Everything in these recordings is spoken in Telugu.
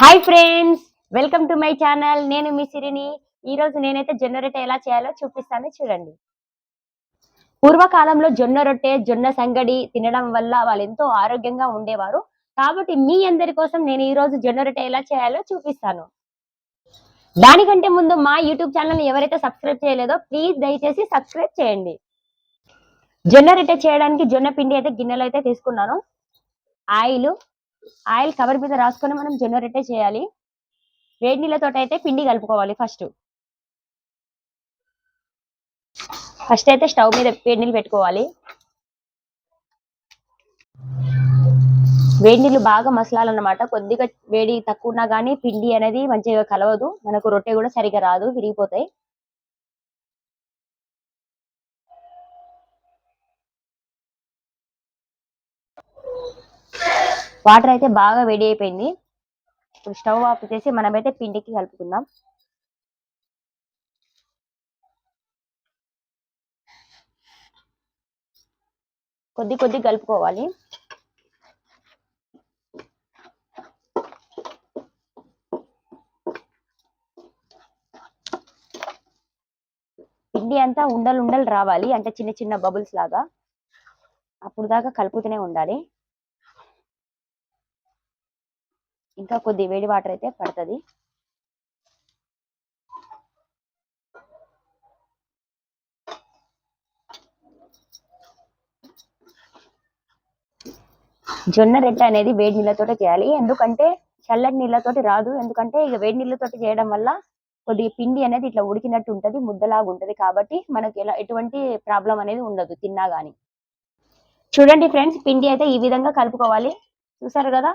Hi friends welcome to my channel నేను మీ సిరిని. ఈ రోజు నేనైతే జొన్న రొట్టె ఎలా చేయాలో చూపిస్తాను చూడండి. పూర్వకాలంలో జొన్న రొట్టె జొన్న సంగడి తినడం వల్ల వాళ్ళు ఎంతో ఆరోగ్యంగా ఉండేవారు. కాబట్టి మీ అందరి కోసం నేను ఈ రోజు జొన్న రొట్టె ఎలా చేయాలో చూపిస్తాను. దానికంటే ముందు మా యూట్యూబ్ ఛానల్ ఎవరైతే సబ్స్క్రైబ్ చేయలేదో ప్లీజ్ దయచేసి సబ్స్క్రైబ్ చేయండి. జొన్న రొట్టె చేయడానికి జొన్న పిండి అయితే గిన్నెలో అయితే తీసుకున్నాను. ఆయిల్ ఆయిల్ కవర్ మీద రాసుకొని మనం జొన్న రొట్టె చేయాలి. వేడి నీళ్ళతో అయితే పిండి కలుపుకోవాలి ఫస్ట్. ఫస్ట్ అయితే స్టవ్ మీద వేడి నీళ్ళు పెట్టుకోవాలి. వేడి నీళ్ళు బాగా మసలాలన్నమాట. కొద్దిగా వేడి తక్కువ ఉన్నా కానీ పిండి అనేది మంచిగా కలవదు. మనకు రొట్టె కూడా సరిగా రాదు విరిగిపోతాయి. వాటర్ అయితే బాగా వేడి అయిపోయింది. ఇప్పుడు స్టవ్ ఆఫ్ చేసి మనమైతే పిండికి కలుపుకుందాం. కొద్ది కొద్ది కలుపుకోవాలి. పిండి అంతా ఉండలు ఉండలు రావాలి. అంటే చిన్న చిన్న బబుల్స్ లాగా. అప్పుడు దాకా కలుపుతూనే ఉండాలి. ఇంకా కొద్ది వేడి వాటర్ అయితే పడుతుంది. జొన్న రెట్ట అనేది వేడి నీళ్ళతోటి చేయాలి. ఎందుకంటే చల్లటి నీళ్ళతోటి రాదు. ఎందుకంటే ఇక వేడి నీళ్ళతోటి చేయడం వల్ల కొద్దిగా పిండి అనేది ఇట్లా ఉడికినట్టు ఉంటుంది ముద్దలాగా ఉంటది. కాబట్టి మనకి ఎలా ఎటువంటి ప్రాబ్లం అనేది ఉండదు తిన్నా కానీ చూడండి ఫ్రెండ్స్ పిండి అయితే ఈ విధంగా కలుపుకోవాలి. చూసారు కదా?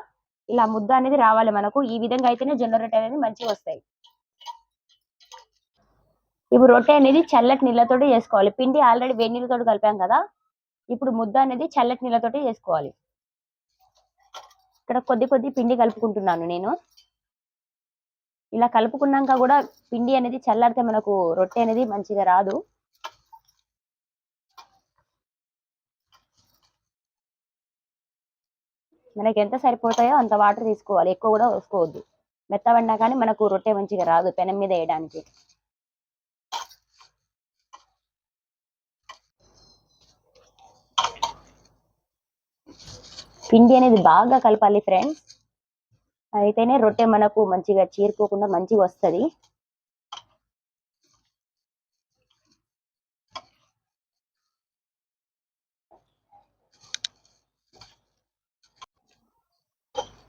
ఇలా ముద్ద అనేది రావాలి మనకు. ఈ విధంగా అయితేనే జొన్న రొట్టె అనేది మంచిగా వస్తాయి. ఇప్పుడు రొట్టె అనేది చల్లటి నీళ్ళతోటి చేసుకోవాలి. పిండి ఆల్రెడీ వేడి నీళ్ళతోటి కలిపాం కదా. ఇప్పుడు ముద్ద అనేది చల్లటి నీళ్ళతోటి చేసుకోవాలి. ఇక్కడ కొద్ది కొద్ది పిండి కలుపుకుంటున్నాను నేను. ఇలా కలుపుకున్నాక కూడా పిండి అనేది చల్లారితే మనకు రొట్టె అనేది మంచిగా రాదు. మనకి ఎంత సరిపోతాయో అంత వాటర్ తీసుకోవాలి. ఎక్కువ కూడా వేసుకోవద్దు. మెత్తబడినా కానీ మనకు రొట్టె మంచిగా రాదు పెనం మీద వేయడానికి. పిండి అనేది బాగా కలపాలి ఫ్రెండ్స్. అయితేనే రొట్టె మనకు మంచిగా చీరుకోకుండా మంచిగా వస్తుంది.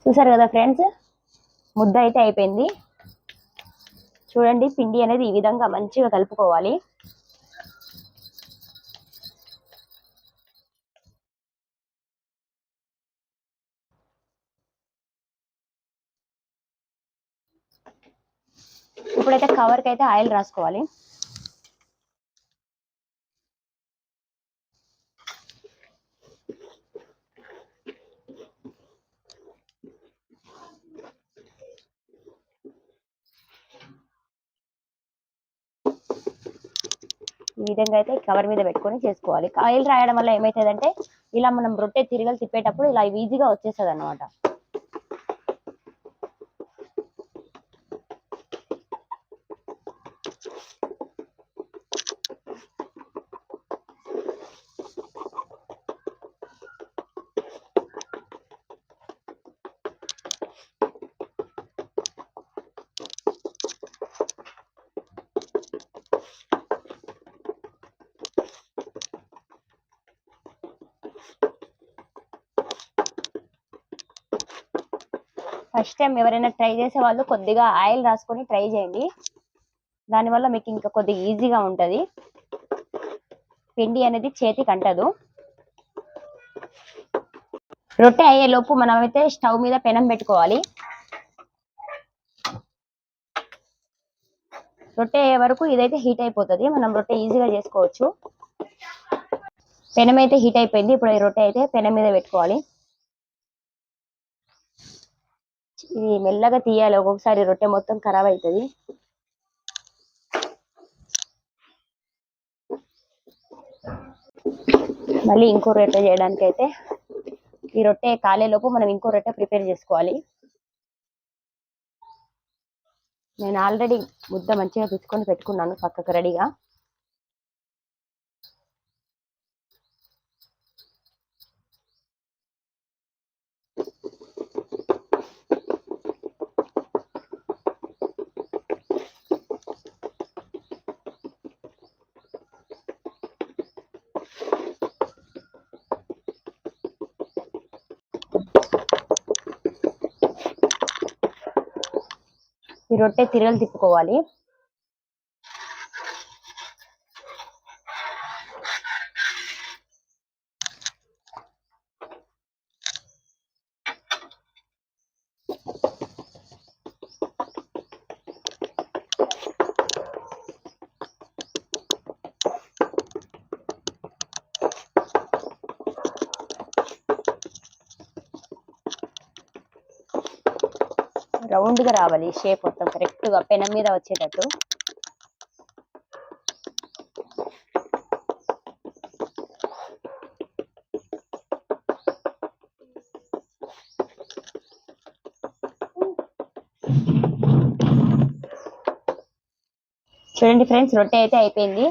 చూసారు కదా ఫ్రెండ్స్? ముద్ద అయితే అయిపోయింది. చూడండి పిండి అనేది ఈ విధంగా మంచిగా కలుపుకోవాలి. ఇప్పుడైతే కవర్కి అయితే ఆయిల్ రాసుకోవాలి. ఈ విధంగా అయితే కవర్ మీద పెట్టుకొని చేసుకోవాలి. ఆయిల్ రాయడం వల్ల ఏమవుతుందంటే ఇలా మనం రొట్టె తిరగలు తిప్పేటప్పుడు ఇలా ఈజీగా వచ్చేస్తుంది అనమాట ఫస్ట్ టైం ఎవరైనా ట్రై చేసే వాళ్ళు కొద్దిగా ఆయిల్ రాసుకొని ట్రై చేయండి. దానివల్ల మీకు ఇంకా కొద్దిగా ఈజీగా ఉంటుంది. పిండి అనేది చేతికి అంటదు. రొట్టె అయ్యే లోపు మనమైతే స్టవ్ మీద పెనం పెట్టుకోవాలి. రొట్టె అయ్యే వరకు ఇదైతే హీట్ అయిపోతుంది. మనం రొట్టె ఈజీగా చేసుకోవచ్చు. పెనం అయితే హీట్ అయిపోయింది. ఇప్పుడు ఈ రొట్టె అయితే పెనం మీద పెట్టుకోవాలి. ఇది మెల్లగా తీయాలి. ఒక్కొక్కసారి రొట్టె మొత్తం ఖరాబ్ అవుతుంది మళ్ళీ ఇంకో రొట్టె చేయడానికి అయితే ఈ రొట్టె కాలేలోపు మనం ఇంకో రొట్టె ప్రిపేర్ చేసుకోవాలి. నేను ఆల్రెడీ ముద్ద మంచిగా పిచ్చుకొని పెట్టుకున్నాను పక్కకు రెడీగా. ఈ రొట్టె తిరగలు తిప్పుకోవాలి. రౌండ్గా రావాలి. షేప్ మొత్తం కరెక్ట్గా పెనం మీద వచ్చేటట్టు. చూడండి ఫ్రెండ్స్ రొట్టె అయితే అయిపోయింది.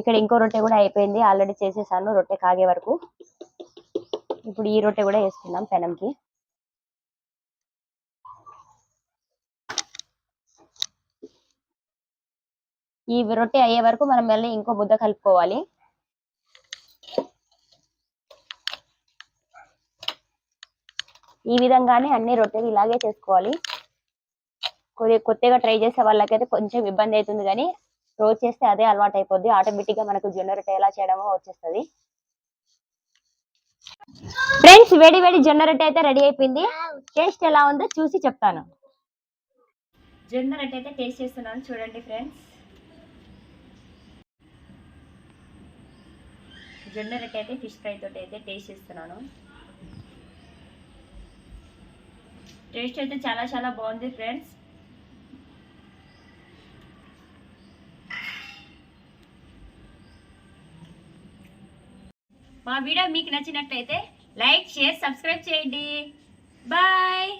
ఇక్కడ ఇంకో రొట్టె కూడా అయిపోయింది. ఆల్రెడీ చేసేసాను రొట్టె కాగే వరకు. ఇప్పుడు ఈ రొట్టె కూడా వేసుకుందాం పెనంకి. ఈ రొట్టె అయ్యే వరకు మనం మళ్ళీ ఇంకో ముద్ద కలుపుకోవాలి. ఈ విధంగానే అన్ని రొట్టెలు ఇలాగే చేసుకోవాలి. కొద్దిగా కొత్తగా ట్రై చేసే వాళ్ళకైతే కొంచెం ఇబ్బంది అవుతుంది కానీ రోజు చేస్తే అదే అలవాటు అయిపోద్ది. ఆటోమేటిక్గా మనకు జొన్న రొట్టె ఎలా చేయడమో వచ్చేస్తుంది. ఫ్రెండ్స్ వేడి వేడి జొన్న రొట్టె అయితే రెడీ అయిపోయింది. టేస్ట్ ఎలా ఉందో చూసి చెప్తాను. జొన్న రొట్టె అయితే టేస్ట్ చేస్తున్నాను. చూడండి ఫ్రెండ్స్. జొన్న రొట్టె అయితే ఫిష్ ఫ్రై తోటి అయితే టేస్ట్ చేస్తున్నాను. టేస్ట్ అయితే చాలా చాలా బాగుంది ఫ్రెండ్స్ మా వీడియో మీకు నచ్చినట్లయితే లైక్ షేర్ సబ్స్క్రైబ్ చేయండి. బాయ్